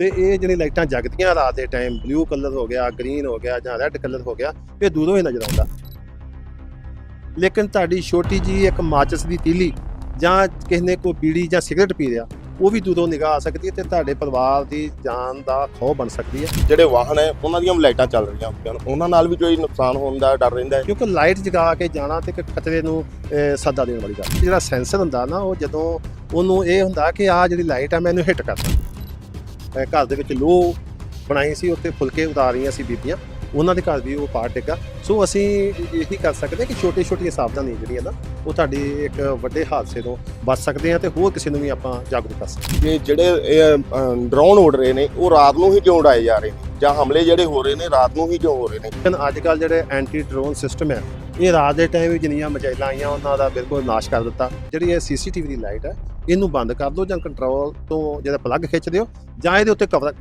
ਤੇ ਇਹ ਜਿਹੜੀ ਲਾਈਟਾਂ ਜਗਦੀਆਂ ਰਾਤ ਦੇ ਟਾਈਮ ਬਲੂ ਕਲਰ ਹੋ ਗਿਆ ਗ੍ਰੀਨ ਹੋ ਗਿਆ ਜਾਂ ਰੈੱਡ ਕਲਰ ਹੋ ਗਿਆ ਇਹ ਦੂਰੋਂ ਹੀ ਨਜ਼ਰ ਆਉਂਦਾ। ਲੇਕਿਨ ਤੁਹਾਡੀ ਛੋਟੀ ਜੀ ਇੱਕ ਮਾਚਸ ਦੀ ਤੀਲੀ ਜਾਂ ਕਿਸੇ ਨੇ ਕੋਈ ਬੀੜੀ ਜਾਂ ਸਿਗਰਟ ਪੀ ਰਿਹਾ ਉਹ ਵੀ ਦੂਰੋਂ ਨਿਗਾਹ ਆ ਸਕਦੀ ਹੈ ਤੇ ਤੁਹਾਡੇ ਪਰਿਵਾਰ ਦੀ ਜਾਨ ਦਾ ਖੌਅ ਬਣ ਸਕਦੀ ਹੈ। ਜਿਹੜੇ ਵਾਹਨ ਹੈ ਉਹਨਾਂ ਦੀਆਂ ਵੀ ਲਾਈਟਾਂ ਚੱਲ ਰਹੀਆਂ ਹੁੰਦੀਆਂ ਨੇ। ਉਹਨਾਂ ਨਾਲ ਵੀ ਕੋਈ ਨੁਕਸਾਨ ਹੋਣ ਦਾ ਡਰ ਰਹਿੰਦਾ ਹੈ। ਕਿਉਂਕਿ ਲਾਈਟ ਜਗਾ ਕੇ ਜਾਣਾ ਤੇ ਇੱਕ ਖਤਰੇ ਨੂੰ ਸੱਦਾ ਦੇਣ ਵਾਲੀ ਗੱਲ। ਜਿਹੜਾ ਸੈਂਸਰ ਹੁੰਦਾ ਨਾ ਉਹ ਜਦੋਂ ਉਹਨੂੰ ਇਹ ਹੁੰਦਾ ਕਿ ਆ ਜਿਹੜੀ ਲਾਈਟ ਆ ਮੈਨੂੰ ਹਿੱਟ ਕਰਦਾ। ਘਰ ਦੇ ਵਿੱਚ ਲੋ ਬਣਾਈ ਸੀ ਉੱਤੇ ਫੁਲਕੇ ਉਤਾਰ ਰਹੀਆਂ ਸੀ ਬੀਬੀਆਂ। ਉਹਨਾਂ ਦੇ ਘਰ ਵੀ ਉਹ ਪਾਰਟ ਡਿੱਗਾ। ਸੋ ਅਸੀਂ ਇਹੀ ਕਰ ਸਕਦੇ ਹਾਂ ਕਿ ਛੋਟੇ ਛੋਟੀਆਂ ਸਾਵਧਾਨੀਆਂ ਜਿਹੜੀਆਂ ਨਾ ਉਹ ਤੁਹਾਡੀ ਇੱਕ ਵੱਡੇ ਹਾਦਸੇ ਤੋਂ ਬਚ ਸਕਦੇ ਆ ਤੇ ਹੋਰ ਕਿਸੇ ਨੂੰ ਵੀ ਆਪਾਂ ਜਾਗਰੂਕ ਕਰ ਸਕਦੇ ਕਿ ਜਿਹੜੇ ਡਰੋਨ ਉੱਡ ਰਹੇ ਨੇ ਉਹ ਰਾਤ ਨੂੰ ਹੀ ਕਿਉਂ ਉਡਾਏ ਜਾ ਰਹੇ ਨੇ? ਜਾਂ ਹਮਲੇ ਜਿਹੜੇ ਹੋ ਰਹੇ ਨੇ ਰਾਤ ਨੂੰ ਹੀ ਕਿਉਂ ਹੋ ਰਹੇ ਨੇ? ਅੱਜ ਕੱਲ ਜਿਹੜੇ ਐਂਟੀ ਡਰੋਨ ਸਿਸਟਮ ਹੈ ਇਹ ਰਾਤ ਦੇ ਟਾਈਮ ਵੀ ਜਿੰਨੀਆਂ ਮਜਾਇਲਾਂ ਆਈਆਂ, ਉਹਨਾਂ ਦਾ ਬਿਲਕੁਲ ਨਾਸ਼ ਕਰ ਦਿੱਤਾ। ਜਿਹੜੀ ਇਹ ਸੀਸੀਟੀਵੀ ਦੀ ਲਾਈਟ ਹੈ, ਇਹਨੂੰ ਬੰਦ ਕਰ ਦਿਓ ਜਾਂ ਕੰਟਰੋਲ ਤੋਂ ਜਿਹੜਾ ਪਲੱਗ ਖਿੱਚ ਦਿਓ ਜਾਂ ਇਹਦੇ ਉੱਤੇ ਕਵਰ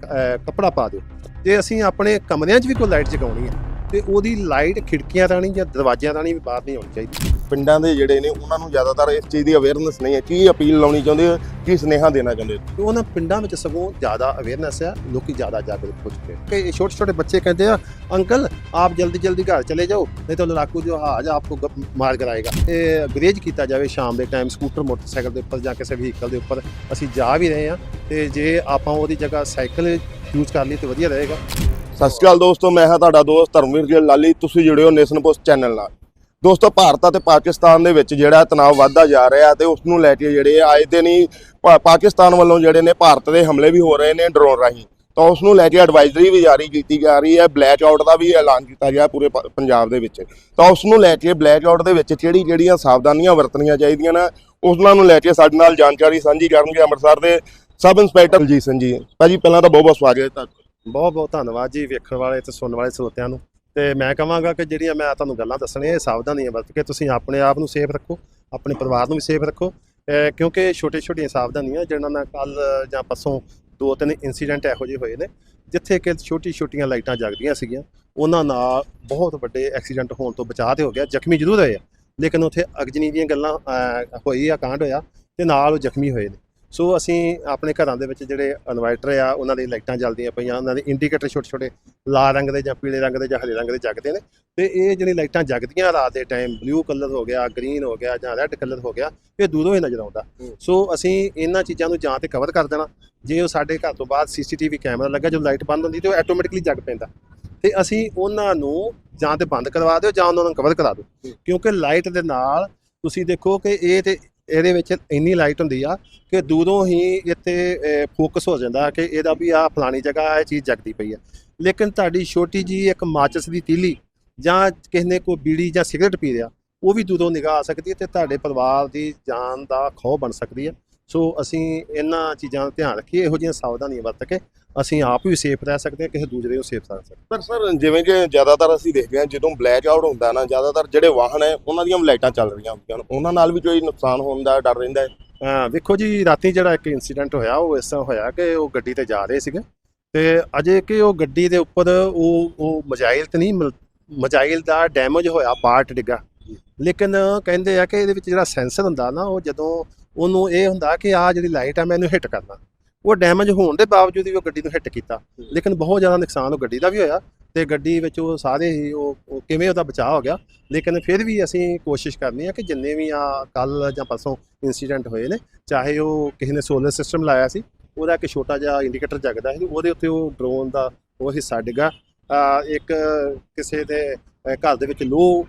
ਕੱਪੜਾ ਪਾ ਦਿਓ। ਜੇ ਅਸੀਂ ਆਪਣੇ ਕਮਰਿਆਂ 'ਚ ਵੀ ਕੋਈ ਲਾਈਟ ਜਗਾਉਣੀ ਹੈ ਤੇ ਉਹਦੀ ਲਾਈਟ ਖਿੜਕੀਆਂ ਰਾਣੀ ਜਾਂ ਦਰਵਾਜ਼ਿਆਂ ਰਾਣੀ ਵੀ ਬਾਹਰ ਨਹੀਂ ਆਉਣੀ ਚਾਹੀਦੀ। ਪਿੰਡਾਂ ਦੇ ਜਿਹੜੇ ਨੇ ਉਹਨਾਂ ਨੂੰ ਜ਼ਿਆਦਾਤਰ ਇਸ ਚੀਜ਼ ਦੀ ਅਵੇਅਰਨੈਸ ਨਹੀਂ ਹੈ। ਕੀ ਅਪੀਲ ਲਾਉਣੀ ਚਾਹੁੰਦੇ ਹੋ? ਕੀ ਸੁਨੇਹਾ ਦੇਣਾ ਚਾਹੁੰਦੇ ਹੋ? ਉਹਨਾਂ ਪਿੰਡਾਂ ਵਿੱਚ ਸਗੋਂ ਜ਼ਿਆਦਾ ਅਵੇਅਰਨੈਸ ਹੈ ਲੋਕੀ ਜ਼ਿਆਦਾ ਜਾਗਰੂਕ ਹੋ ਚੁੱਕੇ ਕਿ ਛੋਟੇ ਛੋਟੇ ਬੱਚੇ ਕਹਿੰਦੇ ਆ ਅੰਕਲ ਆਪ ਜਲਦੀ ਜਲਦੀ ਘਰ ਚਲੇ ਜਾਓ ਨਹੀਂ ਤਾਂ ਲੜਾਕੂ ਜੋ ਹਾਜ ਆਪਕੋ ਮਾਰ ਕਰਾਏਗਾ ਇਹ ਗਰੇਜ ਕੀਤਾ ਜਾਵੇ ਸ਼ਾਮ ਦੇ ਟਾਈਮ ਸਕੂਟਰ ਮੋਟਰਸਾਈਕਲ ਦੇ ਉੱਪਰ ਜਾਂ ਕਿਸੇ ਵਹੀਕਲ ਦੇ ਉੱਪਰ। ਅਸੀਂ ਜਾ ਵੀ ਰਹੇ ਹਾਂ ਤੇ ਜੇ ਆਪਾਂ ਉਹਦੀ ਜਗ੍ਹਾ ਸਾਈਕਲ ਯੂਜ਼ ਕਰ ਲਈ ਤੇ ਵਧੀਆ ਰਹੇਗਾ। ਸਤਿ ਸ਼੍ਰੀ ਅਕਾਲ ਦੋਸਤੋ ਮੈਂ ਹਾਂ ਤੁਹਾਡਾ ਦੋਸਤ ਧਰਮਵੀਰ ਜੀ ਲਾਲੀ। ਤੁਸੀਂ ਜੁੜੇ ਹੋ ਨੇਸ਼ਨ ਪੋਸਟ ਚੈਨਲ ਨਾਲ। ਦੋਸਤੋ, ਭਾਰਤ ਅਤੇ ਪਾਕਿਸਤਾਨ ਦੇ ਵਿੱਚ ਜਿਹੜਾ ਤਣਾਅ ਵੱਧਦਾ ਜਾ ਰਿਹਾ ਤੇ ਉਸ ਨੂੰ ਲੈ ਕੇ ਜਿਹੜੇ ਆਏ ਦਿਨ ਹੀ ਪਾਕਿਸਤਾਨ ਵੱਲੋਂ ਜਿਹੜੇ ਨੇ ਭਾਰਤ ਦੇ ਹਮਲੇ ਵੀ ਹੋ ਰਹੇ ਨੇ ਡਰੋਨ ਰਾਹੀਂ। ਤਾਂ ਉਸ ਨੂੰ ਲੈ ਕੇ ਐਡਵਾਈਜ਼ਰੀ ਵੀ ਜਾਰੀ ਕੀਤੀ ਜਾ ਰਹੀ ਹੈ। ਬਲੈਕ ਆਊਟ ਦਾ ਵੀ ਐਲਾਨ ਕੀਤਾ ਗਿਆ ਪੂਰੇ ਪੰਜਾਬ ਦੇ ਵਿੱਚ। ਤਾਂ ਉਸ ਨੂੰ ਲੈ ਕੇ ਬਲੈਕ ਆਊਟ ਦੇ ਵਿੱਚ ਕਿਹੜੀ ਜਿਹੜੀਆਂ ਸਾਵਧਾਨੀਆਂ ਵਰਤਣੀਆਂ ਚਾਹੀਦੀਆਂ ਨੇ, ਉਹਨਾਂ ਨੂੰ ਲੈ ਕੇ ਸਾਡੇ ਨਾਲ ਜਾਣਕਾਰੀ ਸਾਂਝੀ ਕਰਨਗੇ ਅੰਮ੍ਰਿਤਸਰ ਦੇ ਸਬ ਇੰਸਪੈਕਟਰ ਜੀ ਸਿੰਘ ਜੀ। ਭਾਜੀ, ਪਹਿਲਾਂ ਤਾਂ ਬਹੁਤ ਬਹੁਤ ਸਵਾਗਤ ਹੈ ਤੁਹਾਡਾ। ਬਹੁਤ ਬਹੁਤ ਧੰਨਵਾਦ ਜੀ ਵੇਖਣ ਵਾਲੇ ਤੇ ਸੁਣਨ ਵਾਲੇ ਸਰੋਤਿਆਂ ਨੂੰ। ਤੇ ਮੈਂ ਕਹਾਂਗਾ ਕਿ ਜਿਹੜੀਆਂ ਮੈਂ ਤੁਹਾਨੂੰ ਗੱਲਾਂ ਦੱਸਣੀਆਂ, ਇਹ ਸਾਵਧਾਨੀਆਂ ਵਰਤ ਕੇ ਤੁਸੀਂ ਆਪਣੇ ਆਪ ਨੂੰ ਸੇਫ ਰੱਖੋ, ਆਪਣੇ ਪਰਿਵਾਰ ਨੂੰ ਵੀ ਸੇਫ ਰੱਖੋ ਕਿਉਂਕਿ ਛੋਟੇ ਛੋਟੀਆਂ ਸਾਵਧਾਨੀਆਂ, ਜਿਹਨਾਂ ਨਾਲ ਕੱਲ ਜਾਂ ਪਰਸੋਂ ਦੋ ਤਿੰਨ ਇਨਸੀਡੈਂਟ ਇਹੋ ਜਿਹੇ ਹੋਏ ਨੇ, ਜਿੱਥੇ ਕਿ ਛੋਟੀ ਛੋਟੀਆਂ ਲਾਈਟਾਂ ਜਗਦੀਆਂ ਸੀਗੀਆਂ, ਉਹਨਾਂ ਨਾਲ ਬਹੁਤ ਵੱਡੇ ਐਕਸੀਡੈਂਟ ਹੋਣ ਤੋਂ ਬਚਾਅ ਤੇ ਹੋ ਗਿਆ, ਜ਼ਖਮੀ ਜ਼ਰੂਰ ਹੋਏ ਆ, ਲੇਕਿਨ ਉੱਥੇ ਅਗਜਨੀ ਦੀਆਂ ਗੱਲਾਂ ਹੋਈ ਆ, ਕਾਂਡ ਹੋਇਆ, ਤੇ ਨਾਲ ਉਹ ਜ਼ਖਮੀ ਹੋਏ ਨੇ। ਸੋ ਅਸੀਂ ਆਪਣੇ ਘਰਾਂ ਦੇ ਵਿੱਚ ਜਿਹੜੇ ਇਨਵਰਟਰ ਆ ਉਹਨਾਂ ਦੀ ਲਾਈਟਾਂ ਜਲਦੀਆਂ ਪਈਆਂ ਉਹਨਾਂ ਦੇ ਇੰਡੀਕੇਟਰ ਛੋਟੇ ਛੋਟੇ ਲਾਲ ਰੰਗ ਦੇ ਜਾਂ ਪੀਲੇ ਰੰਗ ਦੇ ਜਾਂ ਹਰੇ ਰੰਗ ਦੇ ਜਗਦੇ ਨੇ। ਤੇ ਇਹ ਜਿਹੜੀ ਲਾਈਟਾਂ ਜਗਦੀਆਂ ਰਾਤ ਦੇ ਟਾਈਮ ਬਲੂ ਕਲਰ ਹੋ ਗਿਆ ਗ੍ਰੀਨ ਹੋ ਗਿਆ ਜਾਂ ਰੈੱਡ ਕਲਰ ਹੋ ਗਿਆ ਇਹ ਦੂਰੋਂ ਹੀ ਨਜ਼ਰ ਆਉਂਦਾ। ਸੋ ਅਸੀਂ ਇਹਨਾਂ ਚੀਜ਼ਾਂ ਨੂੰ ਜਾਂ ਤੇ ਕਵਰ ਕਰ ਦੇਣਾ। ਜੇ ਉਹ ਸਾਡੇ ਘਰ ਤੋਂ ਬਾਅਦ ਸੀਸੀਟੀਵੀ ਕੈਮਰਾ ਲੱਗਾ ਜਦੋਂ ਲਾਈਟ ਬੰਦ ਹੁੰਦੀ ਤੇ ਉਹ ਆਟੋਮੈਟਿਕਲੀ ਜਗ ਪੈਂਦਾ। ਤੇ ਅਸੀਂ ਉਹਨਾਂ ਨੂੰ ਜਾਂ ਤੇ ਬੰਦ ਕਰਵਾ ਦਿਓ ਜਾਂ ਉਹਨਾਂ ਨੂੰ ਕਵਰ ਕਰਾ ਦਿਓ। ਕਿਉਂਕਿ ਲਾਈਟ ਦੇ ਨਾਲ ਤੁਸੀਂ ਦੇਖੋ ਕਿ ਇਹ ਤੇ ਇਹਦੇ ਵਿੱਚ ਇੰਨੀ ਲਾਈਟ ਹੁੰਦੀ ਆ ਕਿ ਦੂਰੋਂ ਹੀ ਇੱਥੇ ਫੋਕਸ ਹੋ ਜਾਂਦਾ ਕਿ ਇਹਦਾ ਵੀ ਆ ਫਲਾਣੀ ਜਗ੍ਹਾ ਇਹ ਚੀਜ਼ ਜਗਦੀ ਪਈ ਆ। ਲੇਕਿਨ ਤੁਹਾਡੀ ਛੋਟੀ ਜੀ ਇੱਕ ਮਾਚਸ ਦੀ ਤੀਲੀ ਜਾਂ ਕਿਸੇ ਨੇ ਕੋਈ ਬੀੜੀ ਜਾਂ ਸਿਗਰਟ ਪੀ ਰਿਹਾ, ਉਹ ਵੀ ਦੂਰੋਂ ਨਿਗਾਹ ਆ ਸਕਦੀ ਹੈ ਤੇ ਤੁਹਾਡੇ ਪਰਿਵਾਰ ਦੀ ਜਾਨ ਦਾ ਖੌਅ ਬਣ ਸਕਦੀ ਹੈ। ਸੋ ਅਸੀਂ ਇਹਨਾਂ ਚੀਜ਼ਾਂ ਦਾ ਧਿਆਨ ਰੱਖੀਏ ਇਹੋ ਜਿਹੀਆਂ ਸਾਵਧਾਨੀਆਂ ਵਰਤ ਕੇ ਅਸੀਂ ਆਪ ਵੀ ਸੇਫ ਰਹਿ ਸਕਦੇ ਹਾਂ ਕਿਸੇ ਦੂਜੇ ਨੂੰ ਸੇਫ ਰੱਖ ਸਕਦੇ ਪਰ ਸਰ ਜਿਵੇਂ ਕਿ ਜ਼ਿਆਦਾਤਰ ਅਸੀਂ ਦੇਖਦੇ ਹਾਂ ਜਦੋਂ ਬਲੈਕ ਆਊਟ ਹੁੰਦਾ ਨਾ ਜ਼ਿਆਦਾਤਰ ਜਿਹੜੇ ਵਾਹਨ ਹੈ ਉਹਨਾਂ ਦੀਆਂ ਵੀ ਲਾਈਟਾਂ ਚੱਲ ਰਹੀਆਂ ਹੁੰਦੀਆਂ ਨੇ ਉਹਨਾਂ ਨਾਲ ਵੀ ਕੋਈ ਨੁਕਸਾਨ ਹੋਣ ਦਾ ਡਰ ਰਹਿੰਦਾ ਹੈ? ਹਾਂ ਵੇਖੋ ਜੀ ਰਾਤੀ ਜਿਹੜਾ ਇੱਕ ਇਨਸੀਡੈਂਟ ਹੋਇਆ ਉਹ ਇਸ ਤਰ੍ਹਾਂ ਹੋਇਆ ਕਿ ਉਹ ਗੱਡੀ ਤੇ ਜਾ ਰਹੇ ਸੀਗੇ ਤੇ ਅਜੇ ਕਿ ਉਹ ਗੱਡੀ ਦੇ ਉੱਪਰ ਉਹ ਉਹ ਮਜਾਇਲ ਤੇ ਨਹੀਂ ਮਜਾਇਲ ਦਾ ਡੈਮੇਜ ਹੋਇਆ ਪਾਰਟ ਡਿੱਗਾ। ਲੇਕਿਨ ਕਹਿੰਦੇ ਆ ਕਿ ਇਹਦੇ ਵਿੱਚ ਜਿਹੜਾ ਸੈਂਸਰ ਹੁੰਦਾ ਨਾ ਉਹ ਜਦੋਂ ਉਹਨੂੰ ਇਹ ਹੁੰਦਾ ਕਿ ਆਹ ਜਿਹੜੀ ਲਾਈਟ ਆ, ਮੈਂ ਇਹਨੂੰ ਹਿੱਟ ਕਰਨਾ ਉਹ ਡੈਮੇਜ ਹੋਣ ਦੇ ਬਾਵਜੂਦ ਵੀ ਉਹ ਗੱਡੀ ਨੂੰ ਹਿੱਟ ਕੀਤਾ। ਲੇਕਿਨ ਬਹੁਤ ਜ਼ਿਆਦਾ ਨੁਕਸਾਨ ਉਹ ਗੱਡੀ ਦਾ ਵੀ ਹੋਇਆ ਤੇ ਗੱਡੀ ਵਿੱਚ ਉਹ ਸਾਰੇ ਹੀ ਉਹ ਕਿਵੇਂ ਉਹਦਾ ਬਚਾਅ ਹੋ ਗਿਆ। ਲੇਕਿਨ ਫਿਰ ਵੀ ਅਸੀਂ ਕੋਸ਼ਿਸ਼ ਕਰਨੀ ਆ ਕਿ ਜਿੰਨੇ ਵੀ ਆ ਕੱਲ ਜਾਂ ਪਰਸੋਂ ਇਨਸੀਡੈਂਟ ਹੋਏ ਨੇ, ਚਾਹੇ ਉਹ ਕਿਸੇ ਨੇ ਸੋਲਰ ਸਿਸਟਮ ਲਾਇਆ ਸੀ, ਉਹਦਾ ਇੱਕ ਛੋਟਾ ਜਿਹਾ ਇੰਡੀਕੇਟਰ ਜਗਦਾ ਸੀ, ਉਹਦੇ ਉੱਤੇ ਉਹ ਡਰੋਨ ਦਾ ਉਹ ਹਿੱਸਾ ਡਿੱਗਾ। ਇੱਕ ਕਿਸੇ ਦੇ ਘਰ ਦੇ ਵਿੱਚ ਲੋਹ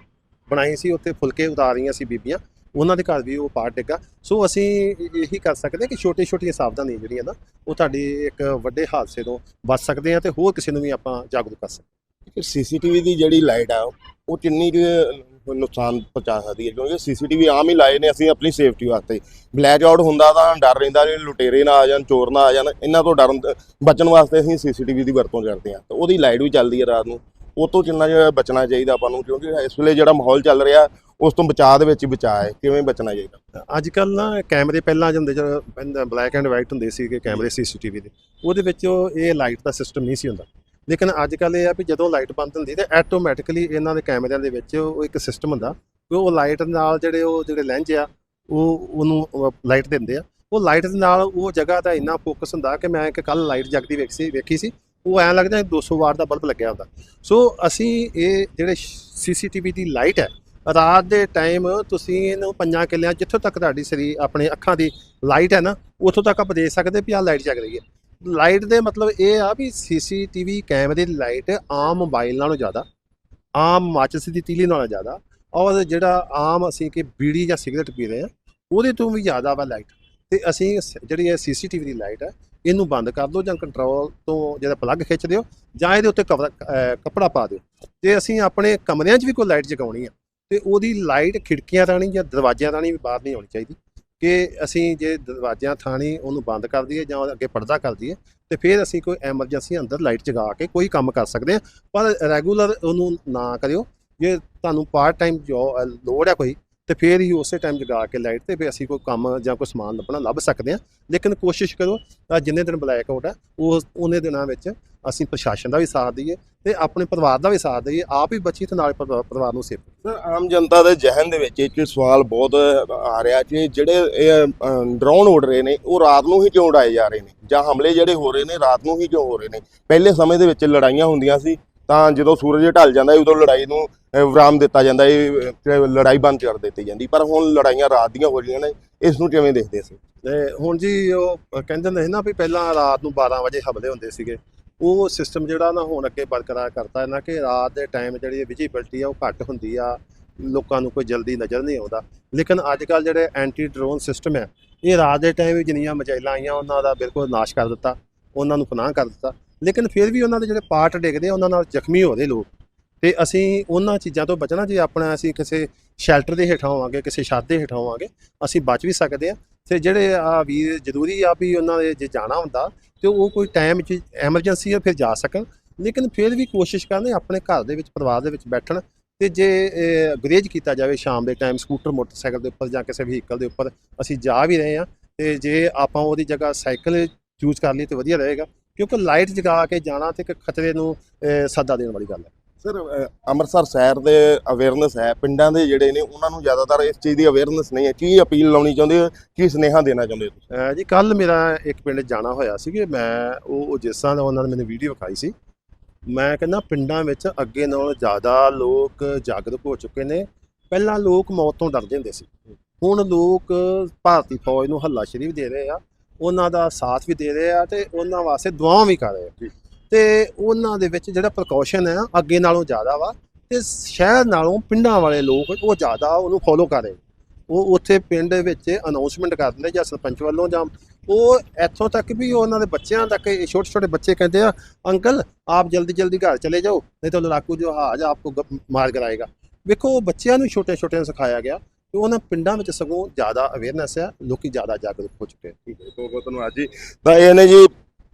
ਬਣਾਈ ਸੀ ਉੱਤੇ ਫੁਲਕੇ ਉਤਾਰੀਆਂ ਸੀ ਬੀਬੀਆਂ। ਉਹਨਾਂ ਦੇ ਘਰ ਵੀ ਉਹ ਪਾਰਟ ਡਿੱਗਾ। ਸੋ ਅਸੀਂ ਇਹੀ ਕਰ ਸਕਦੇ ਹਾਂ ਕਿ ਛੋਟੇ ਛੋਟੀਆਂ ਸਾਵਧਾਨੀਆਂ ਜਿਹੜੀਆਂ ਨਾ, ਉਹ ਤੁਹਾਡੀ ਇੱਕ ਵੱਡੇ ਹਾਦਸੇ ਤੋਂ ਬਚ ਸਕਦੇ ਆ ਤੇ ਹੋਰ ਕਿਸੇ ਨੂੰ ਵੀ ਆਪਾਂ ਜਾਗਰੂਕ ਕਰ ਸਕਦੇ ਸੀਸੀਟੀਵੀ ਦੀ ਜਿਹੜੀ ਲਾਈਟ ਆ, ਉਹ ਕਿੰਨੀ ਨੁਕਸਾਨ ਪਹੁੰਚਾ ਸਕਦੀ ਹੈ? ਕਿਉਂਕਿ ਸੀਸੀਟੀਵੀ ਆਮ ਹੀ ਲਾਏ ਨੇ ਅਸੀਂ ਆਪਣੀ ਸੇਫਟੀ ਵਾਸਤੇ। ਬਲੈਕ ਆਊਟ ਹੁੰਦਾ ਤਾਂ ਡਰ ਰਹਿੰਦਾ ਕਿ ਲੁਟੇਰੇ ਨਾ ਆ ਜਾਣ, ਚੋਰ ਨਾ ਆ ਜਾਣ। ਇਹਨਾਂ ਤੋਂ ਡਰਨ ਬਚਣ ਵਾਸਤੇ ਅਸੀਂ ਸੀਸੀਟੀਵੀ ਦੀ ਵਰਤੋਂ ਕਰਦੇ ਹਾਂ। ਤਾਂ ਉਹਦੀ ਲਾਈਟ ਵੀ ਚੱਲਦੀ ਹੈ ਰਾਤ ਨੂੰ। ਉਹ ਤੋਂ ਜਿੰਨਾ ਜਿਹਾ ਬਚਣਾ ਚਾਹੀਦਾ ਆਪਾਂ ਨੂੰ? ਕਿਉਂਕਿ ਇਸ ਵੇਲੇ ਜਿਹੜਾ ਮਾਹੌਲ ਚੱਲ ਰਿਹਾ ਉਸ ਤੋਂ ਬਚਾਅ ਦੇ ਵਿੱਚ ਹੀ ਬਚਾਅ ਹੈ ਕਿਵੇਂ ਬਚਣਾ ਚਾਹੀਦਾ? ਅੱਜ ਕੱਲ ਨਾ ਕੈਮਰੇ ਪਹਿਲਾਂ ਜਾਂਦੇ ਜਦੋਂ ਬਲੈਕ ਐਂਡ ਵਾਈਟ ਹੁੰਦੇ ਸੀਗੇ ਕੈਮਰੇ ਸੀਸੀਟੀਵੀ ਦੇ ਉਹਦੇ ਵਿੱਚ ਉਹ ਇਹ ਲਾਈਟ ਦਾ ਸਿਸਟਮ ਨਹੀਂ ਸੀ ਹੁੰਦਾ। ਲੇਕਿਨ ਅੱਜ ਕੱਲ ਇਹ ਆ ਵੀ ਜਦੋਂ ਲਾਈਟ ਬੰਦ ਹੁੰਦੀ ਤੇ ਆਟੋਮੈਟਿਕਲੀ ਇਹਨਾਂ ਦੇ ਕੈਮਰਿਆਂ ਦੇ ਵਿੱਚ ਉਹ ਇੱਕ ਸਿਸਟਮ ਹੁੰਦਾ ਕਿ ਉਹ ਲਾਈਟ ਨਾਲ ਜਿਹੜੇ ਉਹ ਜਿਹੜੇ ਲੈਂਜ ਆ ਉਹ ਉਹਨੂੰ ਲਾਈਟ ਦਿੰਦੇ ਆ। ਉਹ ਲਾਈਟ ਦੇ ਨਾਲ ਉਹ ਜਗ੍ਹਾ ਦਾ ਇੰਨਾ ਫੋਕਸ ਹੁੰਦਾ ਕਿ ਮੈਂ ਇੱਕ ਕੱਲ ਲਾਈਟ ਜਗਦੀ ਵੇਖੀ ਸੀ ਵੇਖੀ ਸੀ ਉਹ ਐਂ ਲੱਗਦਾ 200 ਵਾਟ ਦਾ ਬਲਬ ਲੱਗਿਆ ਹੁੰਦਾ। ਸੋ ਅਸੀਂ ਇਹ ਜਿਹੜੇ ਸੀਸੀਟੀਵੀ ਦੀ ਲਾਈਟ ਹੈ ਰਾਤ ਦੇ ਟਾਈਮ ਤੁਸੀਂ ਇਹਨੂੰ ਪੰਜਾਂ ਕਿੱਲਿਆਂ ਜਿੱਥੋਂ ਤੱਕ ਤੁਹਾਡੀ ਸਰੀਰ ਆਪਣੇ ਅੱਖਾਂ ਦੀ ਲਾਈਟ ਹੈ ਨਾ, ਉੱਥੋਂ ਤੱਕ ਆਪ ਦੇਖ ਸਕਦੇ ਵੀ ਆਹ ਲਾਈਟ ਜਗ ਰਹੀ ਹੈ। ਲਾਈਟ ਦੇ ਮਤਲਬ ਇਹ ਆ ਵੀ ਸੀਸੀਟੀਵੀ ਕੈਮਰੇ ਦੀ ਲਾਈਟ ਆਮ ਮੋਬਾਈਲ ਨਾਲੋਂ ਜ਼ਿਆਦਾ, ਆਮ ਮਾਚਿਸ ਦੀ ਤੀਲੀ ਨਾਲੋਂ ਜ਼ਿਆਦਾ, ਔਰ ਜਿਹੜਾ ਆਮ ਅਸੀਂ ਕਿ ਬੀੜੀ ਜਾਂ ਸਿਗਰਟ ਪੀ ਰਹੇ ਆ ਉਹਦੇ ਤੋਂ ਵੀ ਜ਼ਿਆਦਾ ਵਾ ਲਾਈਟ ਤੇ ਅਸੀਂ ਸ- ਜਿਹੜੀ ਇਹ ਸੀਸੀਟੀਵੀ ਦੀ ਲਾਈਟ ਹੈ, ਇਹਨੂੰ ਬੰਦ ਕਰ ਦਿਓ ਜਾਂ ਕੰਟਰੋਲ ਤੋਂ ਜਿਹੜਾ ਪਲੱਗ ਖਿੱਚ ਦਿਓ ਜਾਂ ਇਹਦੇ ਉੱਤੇ ਕਵਰ ਕੱਪੜਾ ਪਾ ਦਿਓ। ਤੇ ਅਸੀਂ ਆਪਣੇ ਕਮਰਿਆਂ 'ਚ ਵੀ ਕੋਈ ਲਾਈਟ ਜਗਾਉਣੀ ਆ ਤੇ ਉਹਦੀ ਲਾਈਟ ਖਿੜਕੀਆਂ ਰਾਣੀ ਜਾਂ ਦਰਵਾਜ਼ਿਆਂ ਰਾਣੀ ਵੀ ਬਾਹਰ ਨਹੀਂ ਆਉਣੀ ਚਾਹੀਦੀ ਕਿ ਅਸੀਂ ਜੇ ਦਰਵਾਜ਼ਿਆਂ, ਥਾਣੀ ਉਹਨੂੰ ਬੰਦ ਕਰ ਦਈਏ ਜਾਂ ਅੱਗੇ ਪਰਦਾ ਕਰ ਦਈਏ ਤੇ ਫਿਰ ਅਸੀਂ ਕੋਈ ਐਮਰਜੈਂਸੀ ਅੰਦਰ ਲਾਈਟ ਜਗਾ ਕੇ ਕੋਈ ਕੰਮ ਕਰ ਸਕਦੇ ਹਾਂ। ਪਰ ਰੈਗੂਲਰ ਉਹਨੂੰ ਨਾ ਕਰਿਓ, ਜੇ ਤੁਹਾਨੂੰ ਪਾਰਟ ਟਾਈਮ ਜੋ ਲੋੜ ਹੈ ਕੋਈ ਤੇ ਫਿਰ ਹੀ ਉਸੇ ਟਾਈਮ ਜਗਾ ਕੇ ਲਾਈਟ ਤੇ ਫਿਰ ਅਸੀਂ ਕੋਈ ਕੰਮ ਜਾਂ ਕੋਈ ਸਮਾਨ ਲੱਭਣਾ ਲੱਭ ਸਕਦੇ ਹਾਂ। ਲੇਕਿਨ ਕੋਸ਼ਿਸ਼ ਕਰੋ ਜਿੰਨੇ ਦਿਨ ਬਲੈਕ ਆਊਟ ਹੈ, ਉਹ ਉਹਨੇ ਦਿਨਾਂ ਵਿੱਚ ਅਸੀਂ ਪ੍ਰਸ਼ਾਸਨ ਦਾ ਵੀ ਸਾਥ ਦਈਏ ਤੇ ਆਪਣੇ ਪਰਿਵਾਰ ਦਾ ਵੀ ਸਾਥ ਦਈਏ ਆਪ ਹੀ ਬਚੀ ਤੇ ਨਾਲ ਪਰਿਵਾ- ਪਰਿਵਾਰ ਨੂੰ ਸੇਫ ਸਰ ਆਮ ਜਨਤਾ ਦੇ ਜ਼ਿਹਨ ਦੇ ਵਿੱਚ ਇੱਕ ਸਵਾਲ ਬਹੁਤ ਆ ਰਿਹਾ ਕਿ ਜਿਹੜੇ ਇਹ ਡਰੋਨ ਉੱਡ ਰਹੇ ਨੇ ਉਹ ਰਾਤ ਨੂੰ ਹੀ ਕਿਉਂ ਉਡਾਏ ਜਾ ਰਹੇ ਨੇ? ਜਾਂ ਹਮਲੇ ਜਿਹੜੇ ਹੋ ਰਹੇ ਨੇ ਰਾਤ ਨੂੰ ਹੀ ਕਿਉਂ ਹੋ ਰਹੇ ਨੇ? ਪਹਿਲੇ ਸਮੇਂ ਦੇ ਵਿੱਚ ਲੜਾਈਆਂ ਹੁੰਦੀਆਂ ਸੀ ਤਾਂ ਜਦੋਂ ਸੂਰਜ ਢਲ ਜਾਂਦਾ ਉਦੋਂ ਲੜਾਈ ਨੂੰ ਵਿਰਾਮ ਦਿੱਤਾ ਜਾਂਦਾ ਇਹ ਲੜਾਈ ਬੰਦ ਕਰ ਦਿੱਤੀ ਜਾਂਦੀ ਪਰ ਹੁਣ ਲੜਾਈਆਂ ਰਾਤ ਦੀਆਂ ਹੋ ਰਹੀਆਂ ਨੇ ਇਸ ਨੂੰ ਕਿਵੇਂ ਦੇਖਦੇ ਸੀ ਤੇ ਹੁਣ ਜੀ ਉਹ ਕਹਿੰਦੇ ਨੇ ਨਾ ਵੀ ਪਹਿਲਾਂ ਰਾਤ ਨੂੰ 12 ਵਜੇ ਹਮਲੇ ਹੁੰਦੇ ਸੀਗੇ। ਉਹ ਸਿਸਟਮ ਜਿਹੜਾ ਨਾ ਹੁਣ ਅੱਗੇ ਬਰਕਰਾਰ ਕਰਤਾ ਇਹਨਾਂ ਕਿ ਰਾਤ ਦੇ ਟਾਈਮ ਜਿਹੜੀ ਵਿਜੀਬਿਲਟੀ ਆ ਉਹ ਘੱਟ ਹੁੰਦੀ ਆ ਲੋਕਾਂ ਨੂੰ ਕੋਈ ਜਲਦੀ ਨਜ਼ਰ ਨਹੀਂ ਆਉਂਦਾ। ਲੇਕਿਨ ਅੱਜ ਕੱਲ ਜਿਹੜੇ ਐਂਟੀ ਡਰੋਨ ਸਿਸਟਮ ਹੈ ਇਹ ਰਾਤ ਦੇ ਟਾਈਮ ਵੀ ਜਿੰਨੀਆਂ ਮਜਾਇਲਾਂ ਆਈਆਂ ਉਹਨਾਂ ਦਾ ਬਿਲਕੁਲ ਨਾਸ਼ ਕਰ ਦਿੱਤਾ ਉਹਨਾਂ ਨੂੰ ਪਨਾਹ ਕਰ ਦਿੱਤਾ। ਲੇਕਿਨ ਫਿਰ ਵੀ ਉਹਨਾਂ ਦੇ ਜਿਹੜੇ ਪਾਰਟ ਡਿੱਗਦੇ ਆ, ਉਹਨਾਂ ਨਾਲ ਜ਼ਖਮੀ ਹੋ ਰਹੇ ਲੋਕ। ਤੇ ਅਸੀਂ ਉਹਨਾਂ ਚੀਜ਼ਾਂ ਤੋਂ ਬਚਣਾ, ਜੇ ਆਪਣਾ ਅਸੀਂ ਕਿਸੇ ਸ਼ੈਲਟਰ ਦੇ ਹੇਠਾਂ ਹੋਵਾਂਗੇ, ਕਿਸੇ ਛੱਤ ਦੇ ਹੇਠਾਂ ਹੋਵਾਂਗੇ, ਅਸੀਂ ਬਚ ਵੀ ਸਕਦੇ ਆ। ਤੇ ਜਿਹੜੇ ਆ ਵੀਰ ਜ਼ਰੂਰੀ ਆ ਵੀ ਉਹਨਾਂ ਦੇ ਜੇ ਜਾਣਾ ਹੁੰਦਾ, ਤੇ ਉਹ ਕੋਈ ਟਾਈਮ 'ਚ ਐਮਰਜੈਂਸੀ ਆ, ਫਿਰ ਜਾ ਸਕਣ। ਲੇਕਿਨ ਫਿਰ ਵੀ ਕੋਸ਼ਿਸ਼ ਕਰਨ ਆਪਣੇ ਘਰ ਦੇ ਵਿੱਚ, ਪਰਿਵਾਰ ਦੇ ਵਿੱਚ ਬੈਠਣ। ਤੇ ਜੇ ਗਰੇਜ ਕੀਤਾ ਜਾਵੇ ਸ਼ਾਮ ਦੇ ਟਾਈਮ ਸਕੂਟਰ ਮੋਟਰਸਾਈਕਲ ਦੇ ਉੱਪਰ ਜਾਂ ਕਿਸੇ ਵਹੀਕਲ ਦੇ ਉੱਪਰ, ਅਸੀਂ ਜਾ ਵੀ ਰਹੇ ਆ। ਤੇ ਜੇ ਆਪਾਂ ਉਹਦੀ ਜਗ੍ਹਾ ਸਾਈਕਲ ਯੂਜ਼ ਕਰ ਲਈ ਤੇ ਵਧੀਆ ਰਹੇਗਾ, ਕਿਉਂਕਿ ਲਾਈਟ ਜਗਾ ਕੇ ਜਾਣਾ ਤੇ ਇੱਕ ਖਤਰੇ ਨੂੰ ਸੱਦਾ ਦੇਣ ਵਾਲੀ ਗੱਲ ਹੈ। ਸਰ ਅੰਮ੍ਰਿਤਸਰ ਸ਼ਹਿਰ ਦੇ ਅਵੇਅਰਨੈਸ ਹੈ ਪਿੰਡਾਂ ਦੇ ਜਿਹੜੇ ਨੇ ਉਹਨਾਂ ਨੂੰ ਜ਼ਿਆਦਾਤਰ ਇਸ ਚੀਜ਼ ਦੀ ਅਵੇਅਰਨੈਸ ਨਹੀਂ ਹੈ। ਕੀ ਅਪੀਲ ਲਾਉਣੀ ਚਾਹੁੰਦੇ ਹੋ? ਕੀ ਸੁਨੇਹਾ ਦੇਣਾ ਚਾਹੁੰਦੇ ਹੋ ਤੁਸੀਂ? ਜੀ ਕੱਲ ਮੇਰਾ ਇੱਕ ਪਿੰਡ ਜਾਣਾ ਹੋਇਆ ਸੀ ਕਿ ਮੈਂ ਉਹ ਜਿਸ ਦਾ ਉਹਨਾਂ ਨੇ ਮੈਨੂੰ ਵੀਡੀਓ ਵਿਖਾਈ ਸੀ। ਮੈਂ ਕਹਿੰਦਾ ਪਿੰਡਾਂ ਵਿੱਚ ਅੱਗੇ ਨਾਲੋਂ ਜ਼ਿਆਦਾ ਲੋਕ ਜਾਗਰੂਕ ਹੋ ਚੁੱਕੇ ਨੇ। ਪਹਿਲਾਂ ਲੋਕ ਮੌਤ ਤੋਂ ਡਰਦੇ ਹੁੰਦੇ ਸੀ। ਹੁਣ ਲੋਕ ਭਾਰਤੀ ਫੌਜ ਨੂੰ ਹੱਲਾਸ਼ੇਰੀ ਵੀ ਦੇ ਰਹੇ ਆ। ਉਹਨਾਂ ਦਾ ਸਾਥ ਵੀ ਦੇ ਰਹੇ ਆ ਤੇ ਉਹਨਾਂ ਵਾਸਤੇ ਦੁਆਵਾਂ ਵੀ ਕਰ ਰਹੇ ਆ। ਤੇ ਉਹਨਾਂ ਦੇ ਵਿੱਚ ਜਿਹੜਾ ਪ੍ਰੀਕਾਸ਼ਨ ਹੈ, ਅੱਗੇ ਨਾਲੋਂ ਜ਼ਿਆਦਾ ਵਾ ਤੇ ਸ਼ਹਿਰ ਨਾਲੋਂ ਪਿੰਡਾਂ ਵਾਲੇ ਲੋਕ ਉਹ ਜ਼ਿਆਦਾ ਉਹਨੂੰ ਫੋਲੋ ਕਰ ਰਹੇ ਉਹ ਉੱਥੇ ਪਿੰਡ ਵਿੱਚ ਅਨਾਉਂਸਮੈਂਟ ਕਰ ਦਿੰਦੇ ਜਾਂ ਸਰਪੰਚ ਵੱਲੋਂ ਜਾਂ ਉਹ ਇੱਥੋਂ ਤੱਕ ਵੀ ਉਹਨਾਂ ਦੇ ਬੱਚਿਆਂ ਤੱਕ ਛੋਟੇ ਛੋਟੇ ਬੱਚੇ ਕਹਿੰਦੇ ਆ, ਅੰਕਲ, ਆਪ ਜਲਦੀ ਜਲਦੀ ਘਰ ਚਲੇ ਜਾਓ, ਨਹੀਂ ਤਾਂ ਲੜਾਕੂ ਜੋ ਹਾਜ ਆਪਕੋ ਮਾਰ ਕਰਾਏਗਾ ਵੇਖੋ, ਉਹ ਬੱਚਿਆਂ ਨੂੰ ਛੋਟੇ ਛੋਟੇ ਨੂੰ ਸਿਖਾਇਆ ਗਿਆ ਤੇ ਉਹਨਾਂ ਪਿੰਡਾਂ ਵਿੱਚ ਸਗੋਂ ਜ਼ਿਆਦਾ ਅਵੇਅਰਨੈਸ ਹੈ, ਲੋਕੀ ਜ਼ਿਆਦਾ ਜਾਗਰੂਕ ਹੋ ਚੁੱਕੇ ਠੀਕ ਹੈ ਬਹੁਤ ਬਹੁਤ ਧੰਨਵਾਦ ਜੀ। ਤਾਂ ਇਹ ਨੇ ਜੀ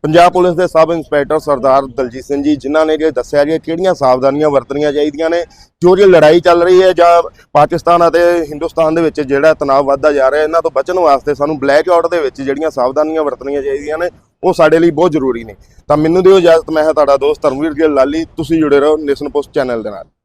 ਪੰਜਾਬ ਪੁਲਿਸ ਦੇ ਸਬ ਇੰਸਪੈਕਟਰ ਸਰਦਾਰ ਦਲਜੀਤ ਸਿੰਘ ਜੀ, ਜਿਨ੍ਹਾਂ ਨੇ ਜੇ ਦੱਸਿਆ ਜੀ ਕਿਹੜੀਆਂ ਸਾਵਧਾਨੀਆਂ ਵਰਤਣੀਆਂ ਚਾਹੀਦੀਆਂ ਨੇ, ਜੋ ਜਿਹੜੀ ਲੜਾਈ ਚੱਲ ਰਹੀ ਹੈ ਜਾਂ ਪਾਕਿਸਤਾਨ ਅਤੇ ਹਿੰਦੁਸਤਾਨ ਦੇ ਵਿੱਚ ਜਿਹੜਾ ਤਣਾਅ ਵੱਧਦਾ ਜਾ ਰਿਹਾ, ਇਹਨਾਂ ਤੋਂ ਬਚਣ ਵਾਸਤੇ ਸਾਨੂੰ ਬਲੈਕ ਆਊਟ ਦੇ ਵਿੱਚ ਜਿਹੜੀਆਂ ਸਾਵਧਾਨੀਆਂ ਵਰਤਣੀਆਂ ਚਾਹੀਦੀਆਂ ਨੇ, ਉਹ ਸਾਡੇ ਲਈ ਬਹੁਤ ਜ਼ਰੂਰੀ ਨੇ। ਤਾਂ ਮੈਨੂੰ ਦਿਓ ਇਜਾਜ਼ਤ, ਮੈਂ ਹਾਂ ਤੁਹਾਡਾ ਦੋਸਤ ਧਰਮਵੀਰ ਗਿੱਲ ਲਾਲੀ, ਤੁਸੀਂ ਜੁੜੇ ਰਹੋ ਨੇਸ਼ਨ ਪੋਸਟ ਚੈਨਲ ਦੇ ਨਾਲ।